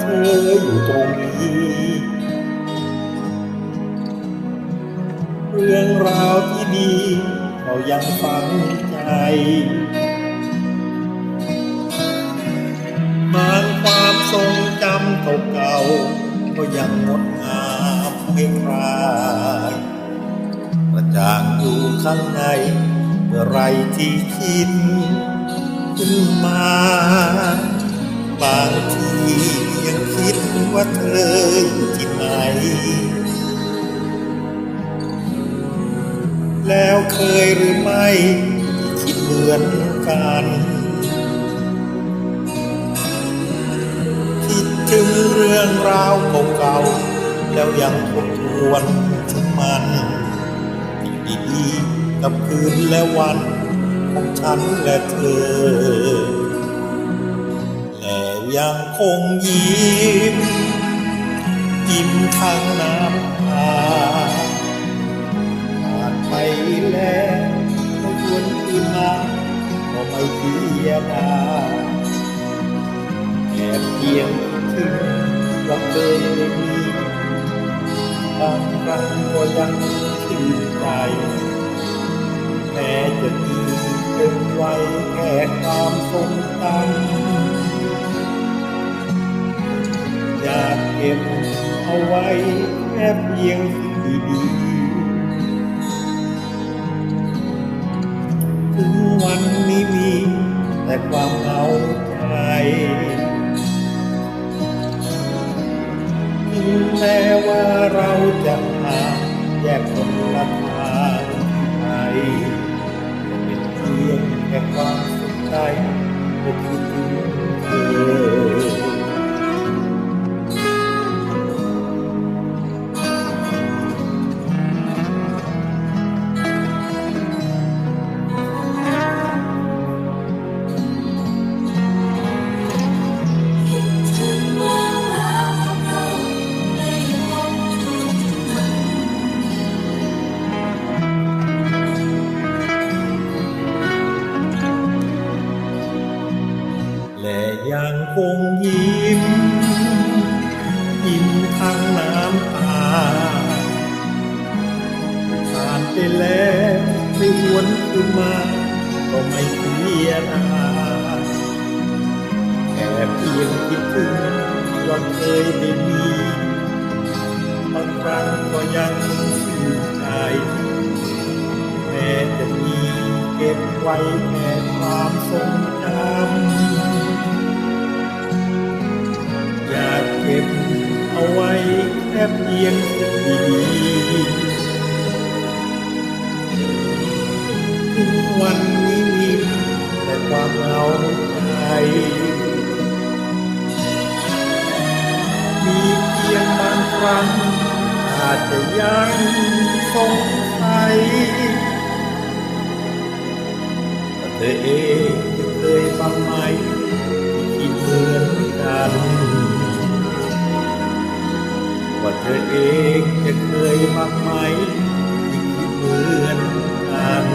เธออยู่ตรงนี้ เรื่องราวที่ดีเรายังฝังใจบางความทรงจำเก่าๆก็ยังงดงามไม่คลายกระจางอยู่ข้างในเมื่อไรที่คิดขึ้นมา บางทียังคิดว่าเธออยู่ที่ไหน แล้วเคยหรือไม่คิดเหมือนกัน คิดถึงเรื่องราวเก่าๆแล้วยังทบทวนถึงมันที่ดีๆกับคืนและวันของฉันและเธอ แล้ยังคงยิ้ม ยิ้มทางน้ำตาผ่านไปแล้วไม่ควรคืนมาก็ไม่เพียดาแอบเพียงถึงว่าเคยได้มีบางครั้งก็ยังชื่นใจแม้จะมีเป็นไว้แค่ความทรงจำ ไว้แค่เพียงสิ่งดีๆถึงวันนี้มีแต่ความเหงาใจถึงแม้ และยังคงยิ้ม ยิ้มทางน้ำตาผ่านไปแล้วไม่หวนคืนมา ก็ไม่เสียดายแค่เพียงคิดถึงว่าเคยได้มีบางครั้งก็ยังชื่นใจแม้จะมีเก็บไว้แค่ความทรงจ ยงสิ่งดีๆถึงวันนี้มีแต่ความเหงาใจมีเพียงบางครั้งอาจจะยังสงสัยว่เธอเองจะเคยบ้างไหมที่คิดเหมือนกัน ว่าเธอเองจะเคยมากไหมเหมือนกัน